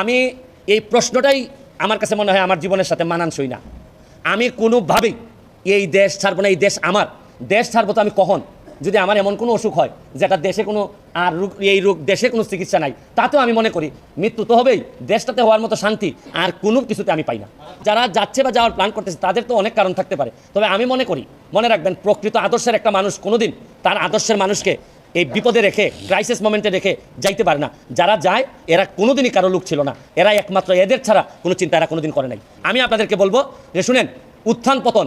আমি এই প্রশ্নটাই আমার কাছে মনে হয় আমার জীবনের সাথে মানানসই না। আমি কোনোভাবেই এই দেশ ছাড়বো না, এই দেশ আমার। দেশ ছাড়বো তো আমি কখন? যদি আমার এমন কোনো অসুখ হয় যেটা দেশে কোনো আর রোগ, এই রোগ, দেশে কোনো চিকিৎসা নাই, তাতেও আমি মনে করি মৃত্যু তো হবেই, দেশটাতে হওয়ার মতো শান্তি আর কোনো কিছুতে আমি পাই না। যারা যাচ্ছে বা যাওয়ার প্ল্যান করতেছে, তাদের তো অনেক কারণ থাকতে পারে। তবে আমি মনে করি, মনে রাখবেন, প্রকৃত আদর্শের একটা মানুষ কোনোদিন তার আদর্শের মানুষকে এই বিপদে রেখে ক্রাইসিস মোমেন্টে রেখে যাইতে পারে না। যারা যায়, এরা কোনোদিনই কারও লোক ছিল না। এরা একমাত্র এদের ছাড়া কোনো চিন্তা এরা কোনোদিন করে নাই। আমি আপনাদেরকে বলব যে শুনেন, উত্থান পতন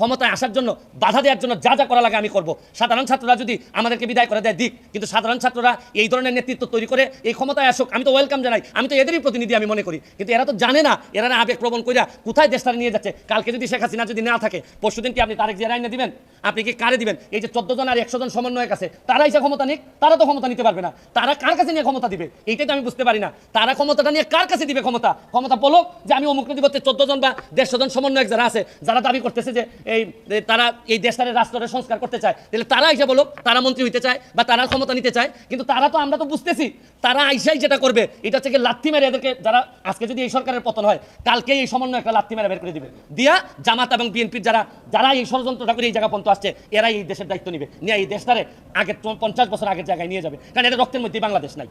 ক্ষমতায় আসার জন্য, বাধা দেওয়ার জন্য যা যা করা লাগে আমি করব। সাধারণ ছাত্ররা যদি আমাদেরকে বিদায় করে দেয়, দিক। কিন্তু সাধারণ ছাত্ররা এই ধরনের নেতৃত্ব তৈরি করে, এই ক্ষমতায় আসুক, আমি তো ওয়েলকাম জানাই। আমি তো এদেরই প্রতিনিধি আমি মনে করি। কিন্তু এরা তো জানে না, এরা আবেগ প্রবণ কইরা কোথায় দেশটা নিয়ে যাচ্ছে। কালকে যদি শেখ হাসিনা যদি না থাকে পরশুদিন কি আপনি তারেক জিয়া আইনে দিবেন? আপনি কি কারে দিবেন? এই যে চোদ্দ জন আর একশো জন সমন্বয়ের কাছে তারাই সে ক্ষমতা নিক, তারা তো ক্ষমতা নিতে পারবে না। তারা কার কাছে নিয়ে ক্ষমতা দিবে? এইটাই তো আমি বুঝতে পারি না। তারা ক্ষমতাটা নিয়ে কার কাছে দিবে ক্ষমতা? ক্ষমতা বলো যে আমি অমুক দিব চোদ্দ জন বা দেড়শো জন সমন্বয়ক যারা আছে, যারা দাবি করতেছে যে এই তারা এই দেশটারে রাষ্ট্রের সংস্কার করতে চায়। তাহলে তারা এসে বলো, তারা মন্ত্রী হইতে চায় বা তারা ক্ষমতা নিতে চায়, কিন্তু তারা তো আমরা তো বুঝতেছি, তারা আইসাই যেটা করবে, এটা থেকে লাথি মেরে এদেরকে যারা আজকে যদি এই সরকারের পতন হয় কালকে এই সমন্বয় একটা লাথি মেরে বের করে দিবে। দিয়া জামাত এবং বিএনপির যারা যারা এই ষড়যন্ত্রটা করে এই জায়গা পর্যন্ত আসছে, এরাই এই দেশের দায়িত্ব নিবে। নিয়ে এই দেশটারে আগে পঞ্চাশ বছর আগের জায়গায় নিয়ে যাবে। কারণ এটা রক্তের মধ্যে বাংলাদেশ নাই।